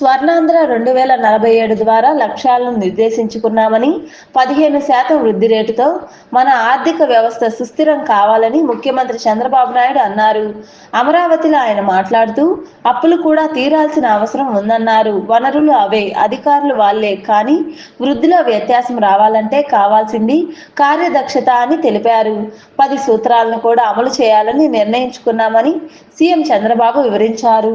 స్వర్ణాంధ్ర రెండు వేల నలభై ఏడు ద్వారా లక్ష్యాలను నిర్దేశించుకున్నామని పదిహేను శాతం వృద్ధి రేటుతో మన ఆర్థిక వ్యవస్థ సుస్థిరం కావాలని ముఖ్యమంత్రి చంద్రబాబు నాయుడు అన్నారు. అమరావతిలో ఆయన మాట్లాడుతూ అప్పులు కూడా తీరాల్సిన అవసరం ఉందన్నారు. వనరులు అవే అధికారులు వాళ్ళే కానీ వృద్ధిలో వ్యత్యాసం రావాలంటే కావాల్సింది కార్యదక్షత అని తెలిపారు. పది సూత్రాలను కూడా అమలు చేయాలని నిర్ణయించుకున్నామని సీఎం చంద్రబాబు వివరించారు.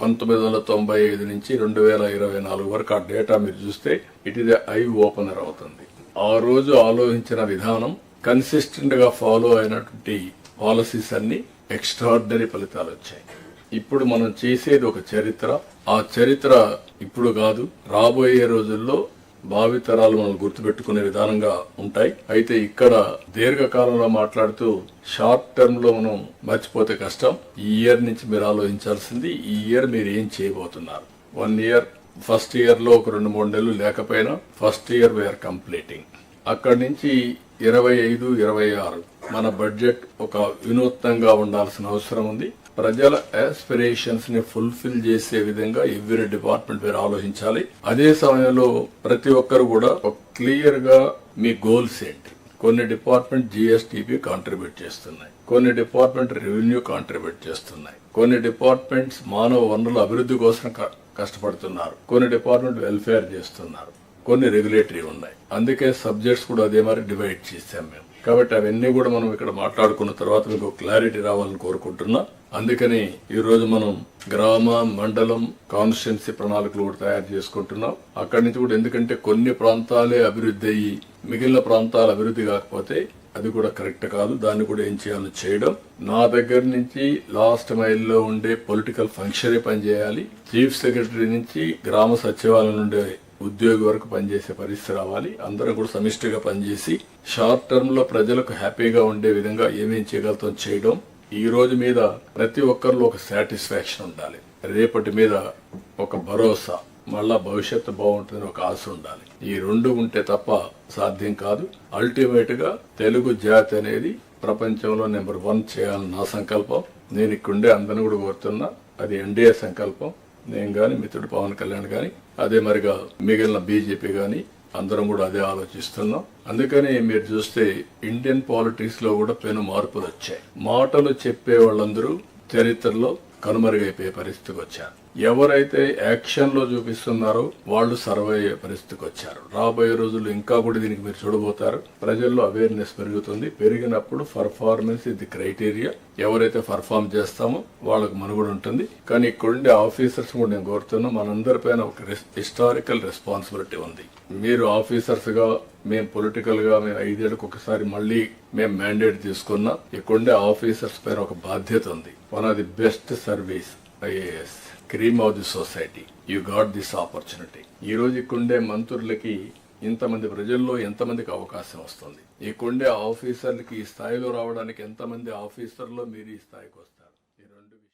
పంతొమ్మిది వందల తొంభై ఐదు నుంచి రెండు వేల ఇరవై నాలుగు వరకు ఆ డేటా మీరు చూస్తే ఇట్ ఇస్ ఐ ఓపెనర్ అవుతుంది. ఆ రోజు ఆలోచించిన విధానం కన్సిస్టెంట్గా ఫాలో అయినటువంటి పాలసీస్ అన్ని ఎక్స్ట్రాడినరీ ఫలితాలు వచ్చాయి. ఇప్పుడు మనం చేసేది ఒక చరిత్ర. ఆ చరిత్ర ఇప్పుడు కాదు రాబోయే రోజుల్లో భావితరాలు మనం గుర్తుపెట్టుకునే విధానంగా ఉంటాయి. అయితే ఇక్కడ దీర్ఘకాలంలో మాట్లాడుతూ షార్ట్ టర్మ్లో మనం మర్చిపోతే కష్టం. ఈ ఇయర్ నుంచి మీరు ఆలోచించాల్సింది ఈ ఇయర్ మీరు ఏం చేయబోతున్నారు? వన్ ఇయర్ ఫస్ట్ ఇయర్లో ఒక రెండు మూడు నెలలు లేకపోయినా ఫస్ట్ ఇయర్ వీఆర్ కంప్లీటింగ్ అక్కడి నుంచి ఇరవై ఐదు ఇరవై ఆరు మన బడ్జెట్ ఒక వినూత్నంగా ఉండాల్సిన అవసరం ఉంది. ప్రజల ఆస్పిరేషన్స్ని ఫుల్ఫిల్ చేసే విధంగా ఎవ్రీ డిపార్ట్మెంట్ మీరు ఆలోచించాలి. అదే సమయంలో ప్రతి ఒక్కరు కూడా ఒక క్లియర్గా మీ గోల్స్ ఏంటి? కొన్ని డిపార్ట్మెంట్ జిఎస్టిపి కాంట్రిబ్యూట్ చేస్తున్నాయి. కొన్ని డిపార్ట్మెంట్ రెవెన్యూ కాంట్రిబ్యూట్ చేస్తున్నాయి. కొన్ని డిపార్ట్మెంట్స్ మానవ వనరుల అభివృద్ధి కోసం క- కష్టపడుతున్నారు. కొన్ని డిపార్ట్మెంట్ వెల్ఫేర్ చేస్తున్నారు. కొన్ని రెగ్యులేటరీ ఉన్నాయి. అందుకే సబ్జెక్ట్స్ కూడా అదే మరి డివైడ్ చేశాం మేము. కాబట్టి అవన్నీ కూడా మనం ఇక్కడ మాట్లాడుకున్న తర్వాత మీకు క్లారిటీ రావాలని కోరుకుంటున్నా. అందుకని ఈరోజు మనం గ్రామ మండలం కాన్స్టిట్యున్సీ ప్రణాళికలు కూడా తయారు చేసుకుంటున్నాం. అక్కడి నుంచి కూడా ఎందుకంటే కొన్ని ప్రాంతాలే అభివృద్ధి అయ్యి మిగిలిన ప్రాంతాలు అభివృద్ధి కాకపోతే అది కూడా కరెక్ట్ కాదు. దాన్ని కూడా ఏం చేయాలో చేయడం. నా దగ్గర నుంచి లాస్ట్ మైల్లో ఉండే పొలిటికల్ ఫంక్షనే పనిచేయాలి. చీఫ్ సెక్రటరీ నుంచి గ్రామ సచివాలయం నుండే ఉద్యోగి వరకు పనిచేసే పరిస్థితి రావాలి. అందరం కూడా సమిష్టిగా పనిచేసి షార్ట్ టర్మ్లో ప్రజలకు హ్యాపీగా ఉండే విధంగా ఏమేం చేయగలుగుతాం చేయడం. ఈ రోజు మీద ప్రతి ఒక్కరిలో ఒక సాటిస్ఫాక్షన్ ఉండాలి. రేపటి మీద ఒక భరోసా మళ్ళా భవిష్యత్తు బాగుంటుందని ఒక ఆశ ఉండాలి. ఈ రెండు ఉంటే తప్ప సాధ్యం కాదు. అల్టిమేట్గా తెలుగు జాతి అనేది ప్రపంచంలో నెంబర్ వన్ చేయాలని నా సంకల్పం. నేను ఇక్కడుండే అందరిని కూడా కోరుతున్నా. అది ఎన్డీఏ సంకల్పం. నేను కానీ మిత్రుడు పవన్ కళ్యాణ్ కానీ అదే మరిగా మిగిలిన బీజేపీ కానీ అందరం కూడా అదే ఆలోచిస్తున్నాం. అందుకని మీరు చూస్తే ఇండియన్ పాలిటిక్స్లో కూడా పెను మార్పులు వచ్చాయి. మాటలు చెప్పే వాళ్ళందరూ చరిత్రలో కనుమరుగైపోయే పరిస్థితికి వచ్చారు. ఎవరైతే యాక్షన్లో చూపిస్తున్నారో వాళ్ళు సర్వే అయ్యే పరిస్థితికి వచ్చారు. రాబోయే రోజుల్లో ఇంకా కూడా దీనికి మీరు చూడబోతారు. ప్రజల్లో అవేర్నెస్ పెరుగుతుంది. పెరిగినప్పుడు పర్ఫార్మెన్స్ ఇది క్రైటీరియా ఎవరైతే పర్ఫామ్ చేస్తామో వాళ్ళకి మనుగడ ఉంటుంది. కానీ ఇక్కడుండే ఆఫీసర్స్ కూడా నేను కోరుతున్నా మనందరిపైన ఒక హిస్టారికల్ రెస్పాన్సిబిలిటీ ఉంది. మీరు ఆఫీసర్స్గా మేము పొలిటికల్గా మేము ఐదేళ్ళకి ఒకసారి మళ్ళీ మేము మ్యాండేట్ తీసుకున్నా ఇక్కడుండే ఆఫీసర్స్ పైన ఒక బాధ్యత ఉంది. One of the best service IAS cream of the society. You got this opportunity ఈ రోజు ఇక్కడుండే మంత్రులకి ఇంతమంది ప్రజల్లో ఎంతమందికి అవకాశం వస్తుంది? ఇక్కడుండే ఆఫీసర్లకి ఈ స్థాయిలో రావడానికి ఎంతమంది ఆఫీసర్లో మీరు ఈ స్థాయికి వస్తారు?